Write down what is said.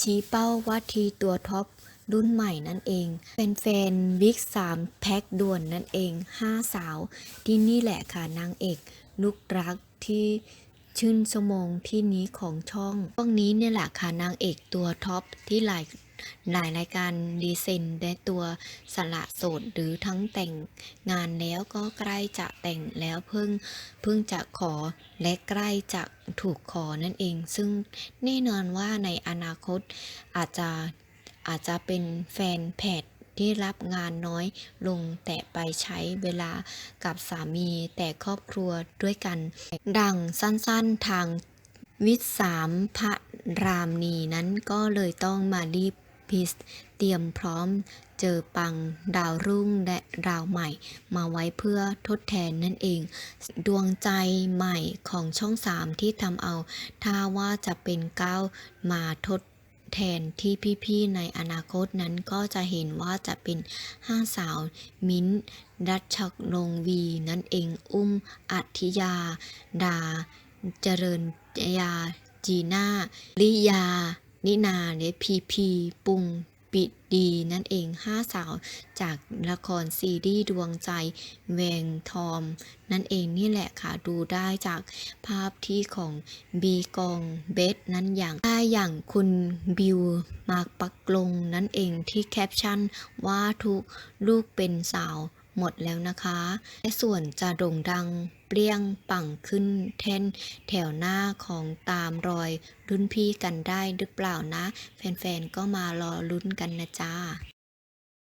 ชี้เป้าว่าทีตัวท็อปรุ่นใหม่นั่นเอง เป็นแฟนวิก3แพ็คด่วนนั่นเอง5สาว ที่นี่แหละค่ะนางเอกลูกรักที่ชื่นสมองที่นี้ของช่องช่องนี้เนี่ยแหละค่ะนางเอกตัวท็อปที่หลาย หลายรายการดีเซนและตัวสละโสดหรือทั้งแต่งงานแล้วก็ใกล้จะแต่งแล้วเพิ่งเพิ่งจะขอและใกล้จะถูกขอนั่นเอง ซึ่งแน่นอนว่าในอนาคตอาจจะอาจจะเป็นแฟนแพทที่รับงานน้อยลงแต่ไปใช้เวลากับสามีแต่ครอบครัวด้วยกัน ดังสั้นๆทางวิสามพระรามนีนั้นก็เลยต้องมารีบ พิสเตรียมพร้อมเจอปังดาวรุ่งและดาวใหม่ มาไว้เพื่อทดแทนนั่นเอง ดวงใจใหม่ของช่องสามที่ทำเอาถ้าว่าจะเป็นก้าวมาทดแทนที่พี่ๆในอนาคตนั้นก็จะเห็นว่าจะเป็นห้าสาว มิ้นท์รัชนงวี นั่นเองอุ้มอัธิยา ดา เจริญยา จีน่าลิยา นินาและพีพีปุงปิดดีนั่นเองห้าสาวจากละครซีรีส์ดวงใจแวงทอม นั่นเองนี่แหละค่ะดูได้จากภาพที่ของบีกองเบสนั้นอย่างได้อย่างคุณบิวมาร์กปักลงนั่นเองที่แคปชั่นว่าทุกลูกเป็นสาว หมดแล้วนะคะและส่วนจะโด่งดังเปรี้ยงปังขึ้นแท่นแถวหน้าของตามรอยรุ่นพี่กันได้หรือเปล่านะ แฟนๆ ก็มารอลุ้นกันนะจ๊ะ